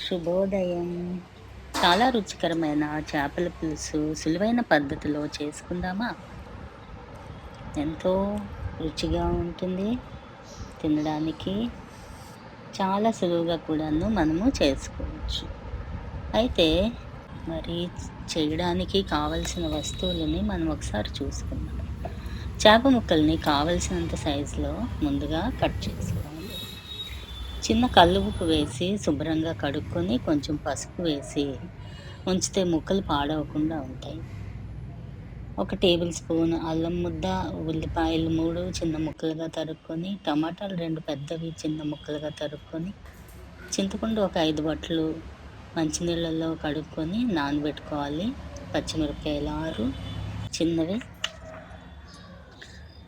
శుభోదయం. చాలా రుచికరమైన చేపల పులుసు సులువైన పద్ధతిలో చేసుకుందామా? ఎంతో రుచిగా ఉంటుంది. తినడానికి చాలా సులువుగా కూడాను మనము చేసుకోవచ్చు. అయితే మరి చేయడానికి కావలసిన వస్తువులని మనం ఒకసారి చూసుకుందాం. చేప ముక్కల్ని కావలసినంత సైజులో ముందుగా కట్ చేసుకోవాలి చిన్న కల్లుపుకు వేసి శుభ్రంగా కడుక్కొని కొంచెం పసుపు వేసి ఉంచితే ముక్కలు పాడవకుండా ఉంటాయి. ఒక టేబుల్ స్పూన్ అల్లం ముద్ద ఉల్లిపాయలు మూడు చిన్న ముక్కలుగా తరుక్కొని టమాటాలు రెండు పెద్దవి చిన్న ముక్కలుగా తరుక్కొని చింతపండు ఒక ఐదు బట్టలు మంచినీళ్ళల్లో కడుక్కొని నానబెట్టుకోవాలి. పచ్చిమిరపకాయలు ఆరు చిన్నవి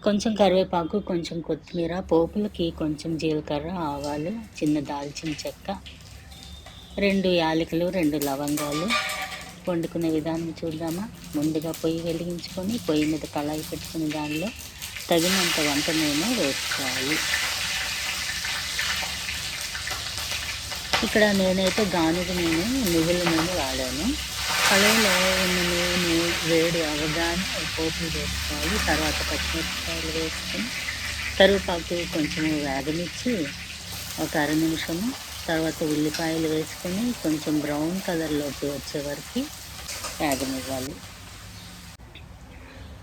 కొంచెం కరివేపాకు కొంచెం కొత్తిమీర పోపులకి కొంచెం జీలకర్ర ఆవాలు చిన్న దాల్చిన చెక్క రెండు యాలకులు రెండు లవంగాలు వండుకునే విధానం చూద్దామా? ముందుగా పొయ్యి వెలిగించుకొని పొయ్యి మీద కళాయి పెట్టుకుని దానిలో తగినంత వంట నూనె వేసుకోవాలి. ఇక్కడ నేనైతే గానుగ నూనె నువ్వుల నూనె వాడాను. కళాయిలో ఉన్న నూనె వేడి అవ్వగానే పోపులు వేసుకోవాలి. తర్వాత పచ్చిమిరపకాయలు వేసుకొని కరివేపాకు కొంచెం వేగనిచ్చి ఒక అర నిమిషము. తర్వాత ఉల్లిపాయలు వేసుకొని కొంచెం బ్రౌన్ కలర్లోకి వచ్చే వరకు వేగనివ్వాలి.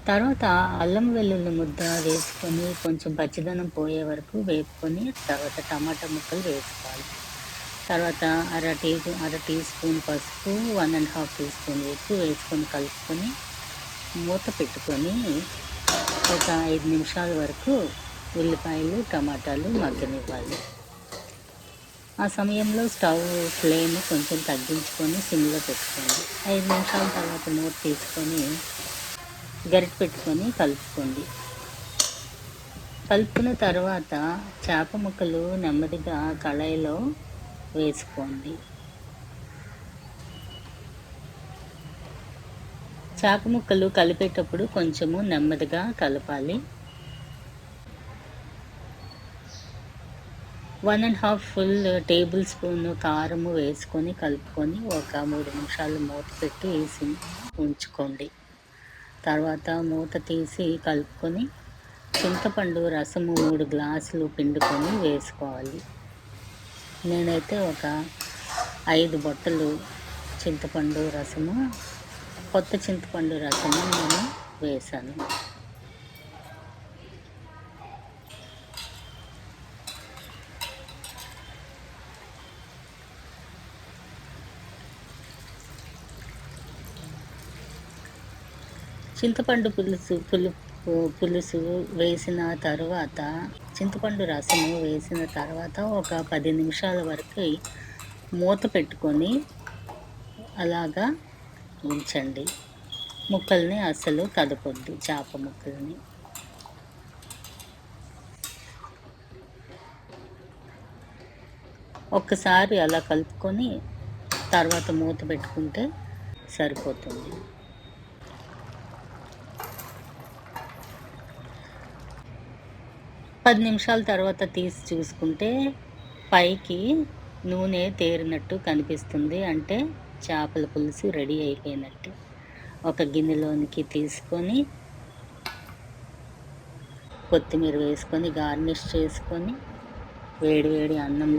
తర్వాత అల్లం వెల్లుల్లి ముద్ద వేసుకొని కొంచెం పచ్చిదనం పోయే వరకు వేపుకొని తర్వాత టమాటా ముక్కలు వేసుకోవాలి. తర్వాత అర టీ అర టీ స్పూన్ పసుపు one and half teaspoon ఉప్పు వేసుకొని కలుపుకొని మూత పెట్టుకొని ఒక ఐదు నిమిషాల వరకు ఉల్లిపాయలు టమాటాలు మగ్గనివ్వాలి. ఆ సమయంలో స్టవ్ ఫ్లేమ్ కొంచెం తగ్గించుకొని సిమ్లో పెట్టుకోండి. ఐదు నిమిషాల తర్వాత మూత తీసుకొని గరిటె పెట్టుకొని కలుపుకోండి. కలుపుకున్న తర్వాత చేప ముక్కలు నెమ్మదిగా కళాయిలో వేసుకోండి. చాకు ముక్కలు కలిపేటప్పుడు కొంచెము నెమ్మదిగా కలపాలి. One and half full tablespoon వేసుకొని కలుపుకొని ఒక మూడు నిమిషాలు మూత పెట్టి వేసి ఉంచుకోండి. తర్వాత మూత తీసి కలుపుకొని చింతపండు రసము మూడు గ్లాసులు పిండుకొని వేసుకోవాలి. నేనైతే ఒక ఐదు బొట్టలు చింతపండు రసము కొత్త చింతపండు రసము నేను వేశాను. చింతపండు పులుసు పులుపు పులుసు వేసిన తర్వాత చింతపండు రసము వేసిన తర్వాత ఒక పది నిమిషాల వరకు మూత పెట్టుకొని అలాగా ఉంచండి. ముక్కల్ని అసలు కదపొద్దు చేప ముక్కల్ని. ఒక్కసారి అలా కలుపుకొని తర్వాత మూత పెట్టుకుంటే సరిపోతుంది. పది నిమిషాల తర్వాత తీసి చూసుకుంటే పైకి నూనె తేరినట్టు కనిపిస్తుంది. అంటే చేపల పులుసు రెడీ అయిపోయినట్టు. ఒక గిన్నెలోనికి తీసుకొని కొత్తిమీర వేసుకొని గార్నిష్ చేసుకొని వేడి వేడి అన్నంలో